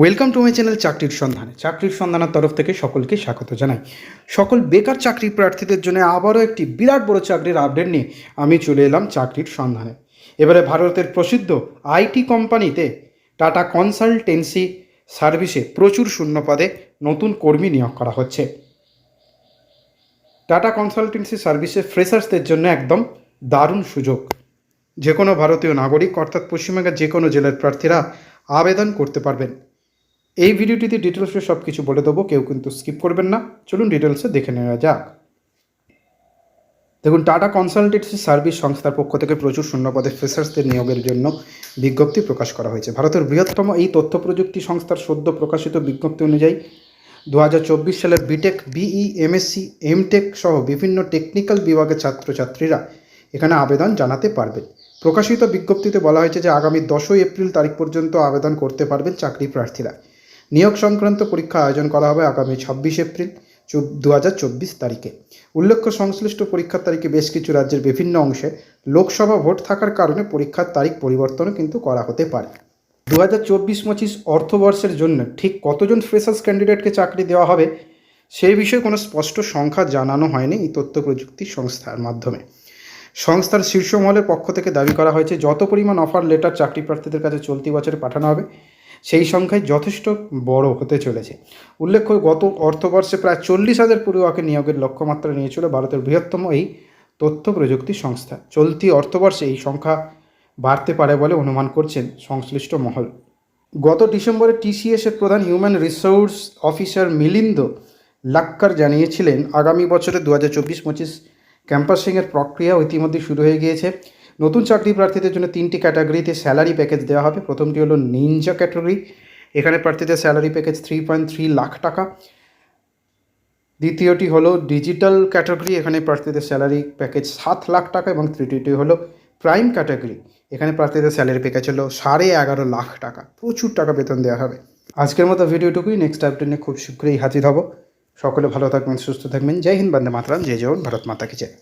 Welcome to my channel চাকরির সন্ধানে চাকরির সন্ধানের তরফ থেকে সকলকে স্বাগত জানাই। সকল বেকার চাকরি প্রার্থীদের জন্য আবারও একটি বিরাট বড় চাকরির আপডেট নিয়ে আমি চলে এলাম চাকরির সন্ধানে এবারে ভারতের প্রসিদ্ধ আইটি কোম্পানিতে টাটা কনসালটেন্সি সার্ভিসে প্রচুর শূন্য পদে নতুন কর্মী নিয়োগ করা হচ্ছে। টাটা কনসালটেন্সি সার্ভিসে ফ্রেশার্সদের জন্য একদম দারুণ সুযোগ। যে কোনো ভারতীয় নাগরিক, অর্থাৎ পশ্চিমবঙ্গের যে কোনো জেলার প্রার্থীরা আবেদন করতে পারবেন। এই ভিডিওটিতে ডিটেলসে সব কিছু বলে দেবো, কেউ কিন্তু স্কিপ করবেন না। চলুন ডিটেলসে দেখে নেওয়া যাক। দেখুন টাটা কনসালটেন্সি সার্ভিস সংস্থার পক্ষ থেকে প্রচুর শূন্যপদে ফ্রেশার্সদের নিয়োগের জন্য বিজ্ঞপ্তি প্রকাশ করা হয়েছে। ভারতের বৃহত্তম এই তথ্য প্রযুক্তি সংস্থার সদ্য প্রকাশিত বিজ্ঞপ্তি অনুযায়ী দু হাজার চব্বিশ সালের বিটেক বিই এমএসসি এমটেক সহ বিভিন্ন টেকনিক্যাল বিভাগের ছাত্রছাত্রীরা এখানে আবেদন জানাতে পারবেন। প্রকাশিত বিজ্ঞপ্তিতে বলা হয়েছে যে আগামী দশই এপ্রিল তারিখ পর্যন্ত আবেদন করতে পারবেন চাকরি প্রার্থীরা। নিয়োগ সংক্রান্ত পরীক্ষা আয়োজন করা হবে আগামী ছাব্বিশ এপ্রিল দু হাজার চব্বিশ তারিখে। উল্লেখ্য, সংশ্লিষ্ট পরীক্ষার তারিখে বেশ কিছু রাজ্যের বিভিন্ন অংশে লোকসভা ভোট থাকার কারণে পরীক্ষার তারিখ পরিবর্তনও কিন্তু করা হতে পারে। দু হাজার চব্বিশ পঁচিশ অর্থবর্ষের জন্য ঠিক কতজন ফ্রেশার্স ক্যান্ডিডেটকে চাকরি দেওয়া হবে, সেই বিষয়ে কোনো স্পষ্ট সংখ্যা জানানো হয়নি এই তথ্য প্রযুক্তি সংস্থার মাধ্যমে। সংস্থার শীর্ষ মহলের পক্ষ থেকে দাবি করা হয়েছে, যত পরিমাণ অফার লেটার চাকরি প্রার্থীদের কাছে চলতি বছরে পাঠানো হবে সেই সংখ্যায় যথেষ্ট বড় হতে চলেছে। উল্লেখ্য, গত অর্থবর্ষে প্রায় চল্লিশ হাজার পড়ুয়াকে নিয়োগের লক্ষ্যমাত্রা নিয়েছিল ভারতের বৃহত্তম এই তথ্য প্রযুক্তি সংস্থা। চলতি অর্থবর্ষে এই সংখ্যা বাড়তে পারে বলে অনুমান করছেন সংশ্লিষ্ট মহল। গত ডিসেম্বরে টিসিএসের প্রধান human resource officer Milind Lakkar জানিয়েছিলেন, আগামী বছরে দু হাজার চব্বিশ পঁচিশ ক্যাম্পাসিংয়ের প্রক্রিয়া ইতিমধ্যে শুরু হয়ে গিয়েছে। নতুন চাকরি প্রার্থীদের জন্য তিনটি ক্যাটাগরিতে স্যালারি প্যাকেজ দেওয়া হবে। প্রথমটি হলো নিনজা ক্যাটাগরি এখানে প্রার্থীদের salary package three point three lakh টাকা। দ্বিতীয়টি হলো ডিজিটাল ক্যাটাগরি এখানে প্রার্থীদের স্যালারি প্যাকেজ সাত লাখ টাকা এবং তৃতীয়টি হলো প্রাইম ক্যাটাগরি এখানে প্রার্থীদের স্যালারি প্যাকেজ হলো সাড়ে এগারো লাখ টাকা। প্রচুর টাকা বেতন দেওয়া হবে। আজকের মতো ভিডিওটুকুই। নেক্সট আপডেট নিয়ে খুব শীঘ্রই হাজির হব। সকলে ভালো থাকবেন, সুস্থ থাকবেন। জয় হিন্দ, বন্দে মাতরাম। জয় জওয়ান ভারত মাতা কি জয়।